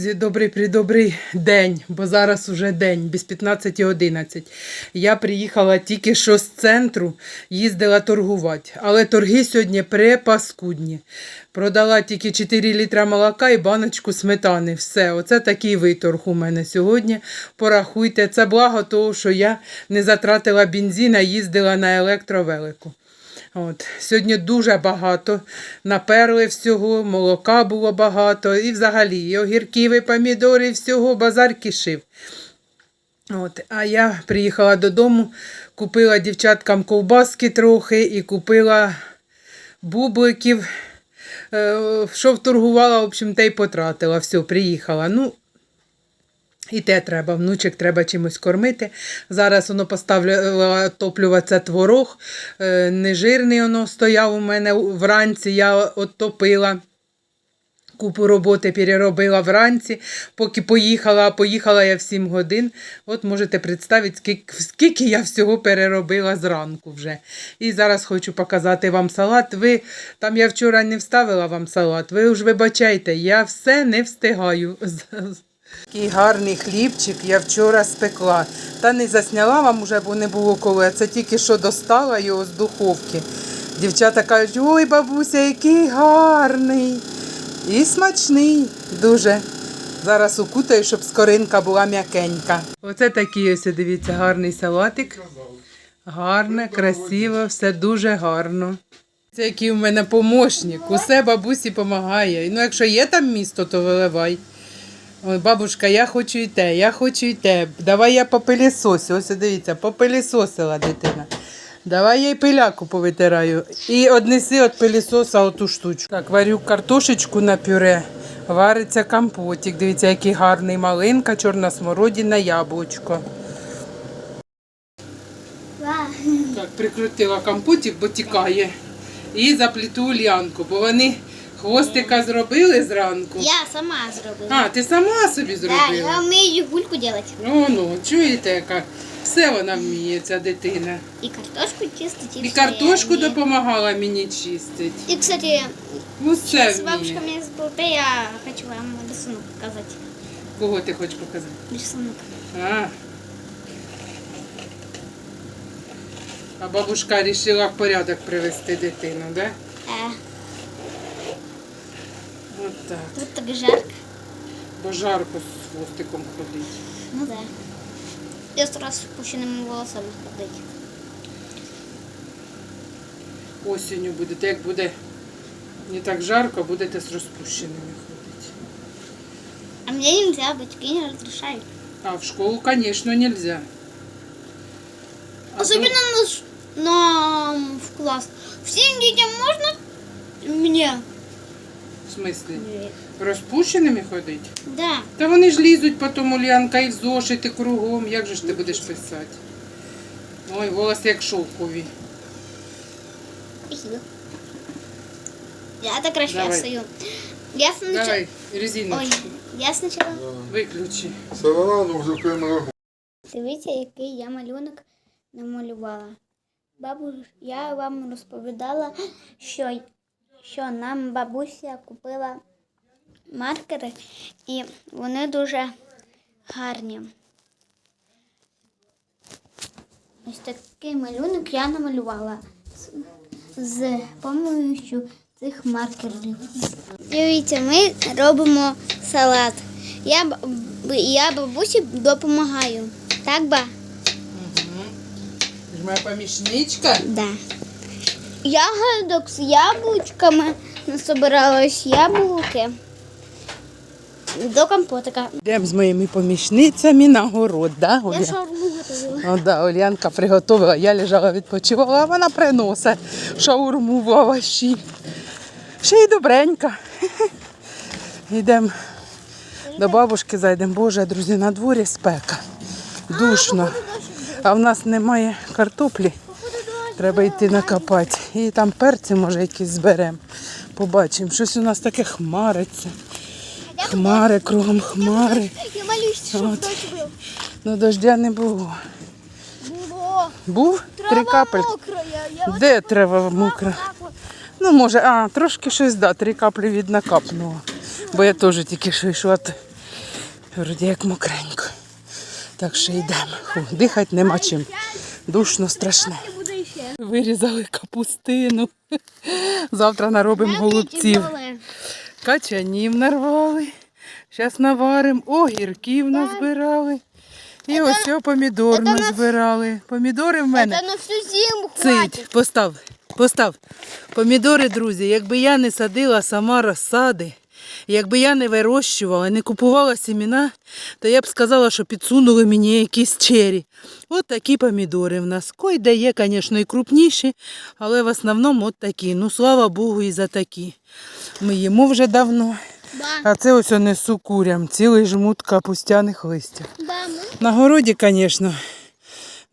Добрий придобрий день, бо зараз уже день, без 15.11. Я приїхала тільки що з центру, їздила торгувати. Але торги сьогодні препаскудні. Продала тільки 4 літра молока і баночку сметани. Все, оце такий виторг у мене сьогодні. Порахуйте, це благо того, що я не затратила бензин, а їздила на електровелику. От. Сьогодні дуже багато наперли всього, молока було багато, і взагалі і огірків, і помідори, всього, базар кишив. От. А я приїхала додому, купила дівчаткам ковбаски трохи і купила бубликів. Е, Що вторгувала, в общем, те й потратила. Все, приїхала. Ну, і те треба, внучок треба чимось кормити. Зараз воно поставила топлюватися творог. Е, Нежирний воно стояв у мене вранці, я оттопила. Купу роботи переробила вранці, поки поїхала, поїхала я в 7 годин. От можете представити, скільки, скільки я всього переробила зранку вже. І зараз хочу показати вам салат. Ви там я вчора не вставила вам салат. Ви ж вибачайте, я все не встигаю. Такий гарний хлібчик я вчора спекла. Та не засняла вам уже, бо не було коли. Це тільки що достала його з духовки. Дівчата кажуть, ой, бабуся, який гарний. І смачний дуже. Зараз укутаю, щоб скоринка була м'якенька. Оце такий ось, дивіться, гарний салатик. Гарне, красиво, все дуже гарно. Це який у мене помощник. Усе бабусі допомагає. Ну, якщо є там місто, то виливай. Ой, бабушка, я хочу і те, я хочу і те. Давай я попилісосю. Ось дивіться, попилісосила дитина. Давай я й пиляку повитираю. І однеси від пилісоса оту штучку. Так, варю картошечку на пюре. Вариться компотик. Дивіться, який гарний малинка, чорна смородина, яблучко. Так, прикрутила компотик, бо тікає. І запліту Ульянку, бо вони хвостика зробили зранку. Я сама зробила. А, ти сама собі Да, зробила? я вмію гульку делать. Ну, ну, чуєте, яка все вона вміє, ця дитина. І картошку чистить, І все картошку вмію. допомагала мені чистити. І, кстати, Усе с вміє. бабушками с БП я хочу вам рисунок показать. Кого ти хочеш показати? Рисунок. А. А бабушка вирішила в порядок привести дитину, да? Так. тут так жарко. Бо жарко з хвостиком ходить. Ну да. Я сразу з спущеними волосами ходить. Осінню будете, як буде не так жарко, будете з розпущеними ходити. А мне нельзя, батьки не разрешают. А в школу, звісно, нельзя. А Особенно на, ш- на, в класс. Всем детям можно? Мне? В смислі? Розпущеними ходить? Да. Та вони ж лізуть потім Ульянка і в зошити кругом. Як же ж ти будеш писати? Ой, волос як шовкові. Спасибо. Я так Давай. расчесываю. Я сначала... Давай, Ой, резиночку. я сначала... Виключи. Все рано вже прямо Дивіться, який я малюнок намалювала. Бабу, я вам розповідала, що, що нам бабуся купила маркери, і вони дуже гарні. Ось такий малюнок я намалювала з, допомогою цих маркерів. Дивіться, ми робимо салат. Я, я бабусі допомагаю. Так, ба? Угу. Ти ж моя помічничка. Да. Ягодок з яблучками насобиралось яблуки до компотика. Йдемо з моїми помічницями на город, да, Я шаурму готувала. О, да, Олянка приготувала, я лежала, відпочивала, а вона приносить шаурму в овощі. Ще й добренька. Йдемо до бабушки, зайдемо. Боже, друзі, на дворі спека. Душно. А в нас немає картоплі. Треба йти накопати. І там перці, може, якісь зберемо. Побачимо. Щось у нас таке хмариться. Хмари, кругом хмари. Я молюсь, щоб От. дощ був. Ну дождя не було. Було. Був три капель. мокрая. Я Де трава мокра? Ну, може, а, трошки щось, да, три каплі від накапнуло. Бо я теж тільки що йшла, Вроді як мокренько. Так що йдемо. Фу, дихати нема чим. Душно страшне. Вирізали капустину. Завтра наробимо голубців. Качанів нарвали. Зараз наваримо. Огірків назбирали. І ось помідор назбирали. Помідори в мене. Це на всю зиму Цить, постав, постав. Помідори, друзі, якби я не садила сама розсади, якби я не вирощувала, не купувала сіміна, то я б сказала, що підсунули мені якісь чері. От такі помідори в нас. Кой де є, звісно, і крупніші, але в основному от такі. Ну, слава Богу, і за такі. Ми їмо вже давно. Да. А це ось несу курям, цілий жмут капустяних листів. Да. На городі, звісно,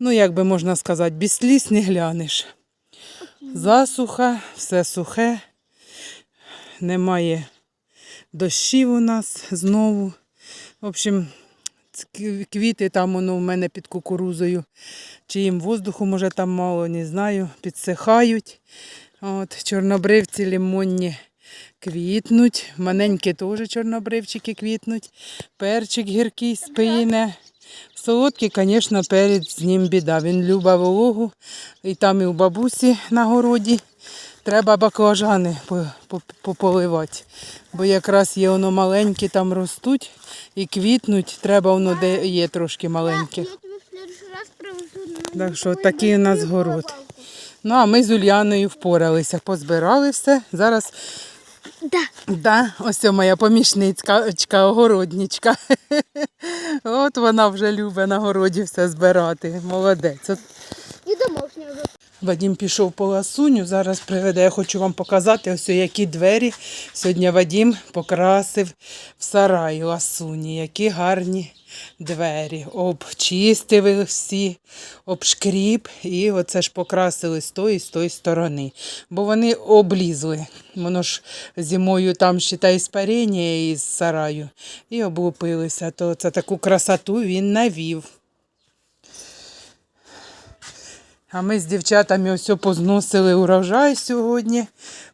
ну як би можна сказати, без сліз не глянеш. Засуха, все сухе, немає дощів у нас знову. В общем, квіти там воно в мене під кукурузою. Чи їм воздуху, може, там мало, не знаю, підсихають. От, чорнобривці лимонні квітнуть. Маленькі теж чорнобривчики квітнуть. Перчик гіркий спине. Солодкий, звісно, перець з ним біда. Він любить вологу. І там і у бабусі на городі. Треба баклажани по- по- пополивати. Бо якраз є воно маленькі, там ростуть і квітнуть. Треба воно де є трошки маленьке. Так що такий у нас город. Ну, а ми з Ульяною впоралися, позбирали все. Зараз Да. Да, ось це моя помічницька, огородничка. От вона вже любить на городі все збирати. Молодець. І. Вадим пішов по ласуню, зараз приведе. Я хочу вам показати ось які двері. Сьогодні Вадим покрасив в сараї ласуні. Які гарні двері. Обчистили всі, обшкріп і оце ж покрасили з тої, з тої сторони. Бо вони облізли. Воно ж зимою там ще та іспарення із сараю. І облупилися. То це таку красоту він навів. А ми з дівчатами ось позносили урожай сьогодні.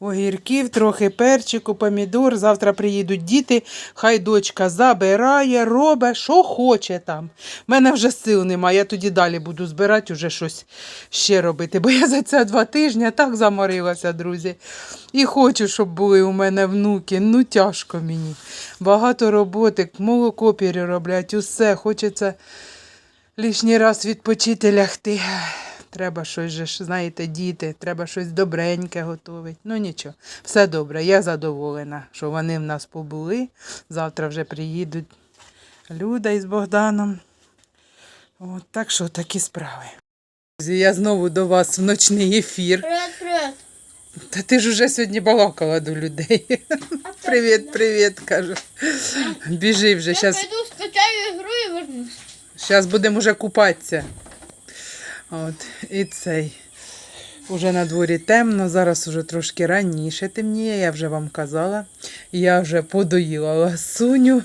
Огірків, трохи перчику, помідор. Завтра приїдуть діти, хай дочка забирає, робить, що хоче там. У мене вже сил немає, я тоді далі буду збирати, вже щось ще робити. Бо я за ці два тижні так заморилася, друзі. І хочу, щоб були у мене внуки. Ну тяжко мені. Багато роботи, молоко перероблять, усе. Хочеться лишній раз відпочити лягти. Треба щось же знаєте, діти, треба щось добреньке готувати. Ну нічого, все добре, я задоволена, що вони в нас побули. Завтра вже приїдуть Люда із Богданом. От, так що такі справи. Я знову до вас в ночний ефір. Та ти ж уже сьогодні балакала до людей. Привіт, привіт, кажу. Біжи вже, Я зараз. пойду скачаю игру и вернусь. Зараз будемо вже купатися. От, і цей. Уже на дворі темно, зараз уже трошки раніше темніє, я вже вам казала. Я вже подоїла ласуню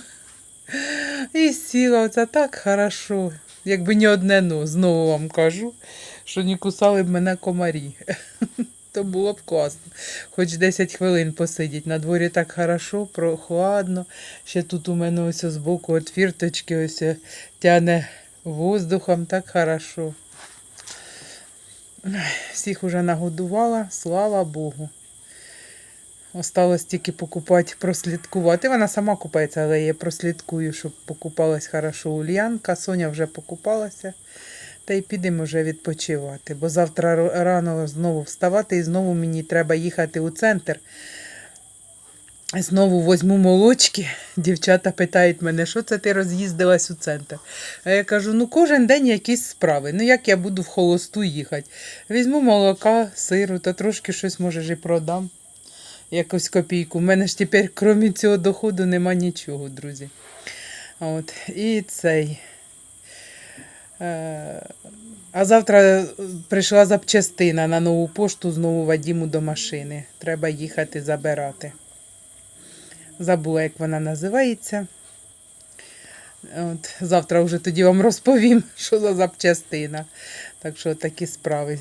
і сіла. Це так хорошо. Якби не одне ну, знову вам кажу, що не кусали б мене комарі. То було б класно. Хоч 10 хвилин посидіть. На дворі так хорошо, прохладно. Ще тут у мене ось з боку від фірточки ось тяне воздухом, так хорошо. Всіх уже нагодувала, слава Богу. Осталось тільки покупати, прослідкувати. Вона сама купається, але я прослідкую, щоб покупалась хорошо Ульянка. Соня вже покупалася. Та й підемо вже відпочивати. Бо завтра рано знову вставати і знову мені треба їхати у центр. Знову возьму молочки. Дівчата питають мене, що це ти роз'їздилась у центр. А я кажу, ну кожен день якісь справи. Ну як я буду в холосту їхати? Візьму молока, сиру, та трошки щось може ж і продам. Якусь копійку. У мене ж тепер, крім цього доходу, нема нічого, друзі. От. І цей. Е, А завтра прийшла запчастина на нову пошту знову Вадіму до машини. Треба їхати забирати. Забула, як вона називається. От, завтра вже тоді вам розповім, що за запчастина. Так що такі справи.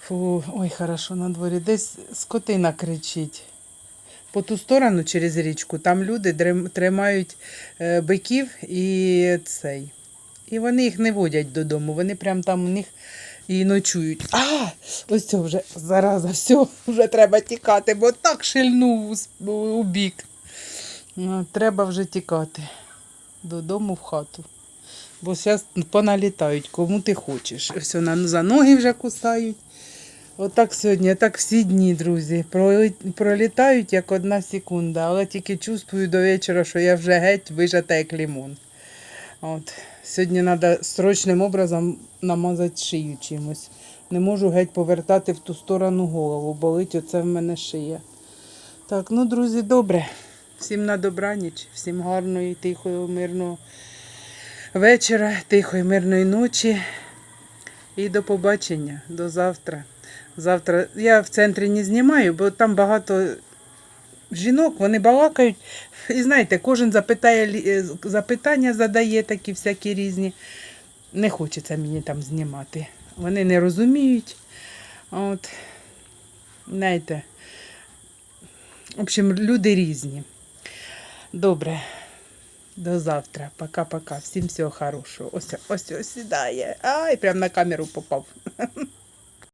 Фу, ой, хорошо на дворі. Десь скотина кричить. по ту сторону через річку, там люди тримають е, биків і цей. І вони їх не водять додому, вони прям там у них і ночують. А, ось це вже зараза, все, вже треба тікати, бо так шильнув у, бік. Треба вже тікати додому в хату. Бо зараз поналітають, кому ти хочеш. Ось вона за ноги вже кусають. Отак сьогодні, так всі дні, друзі. Пролітають як одна секунда, але тільки чувствую до вечора, що я вже геть вижата як лимон. От. Сьогодні треба срочним образом намазати шию чимось. Не можу геть повертати в ту сторону голову, болить оце в мене шия. Так, ну, друзі, добре. Всім на добраніч, всім гарної, тихої, мирного вечора, тихої, мирної ночі. І до побачення, до завтра. Завтра я в центрі не знімаю, бо там багато жінок, вони балакають. І знаєте, кожен запитає, е, запитання задає такі всякі різні. Не хочеться мені там знімати. Вони не розуміють. От, знаєте, в общем, люди різні. Добре. До завтра. Пока-пока. Всім всього хорошого. Ось ось ось сідає. Ай, прям на камеру попав.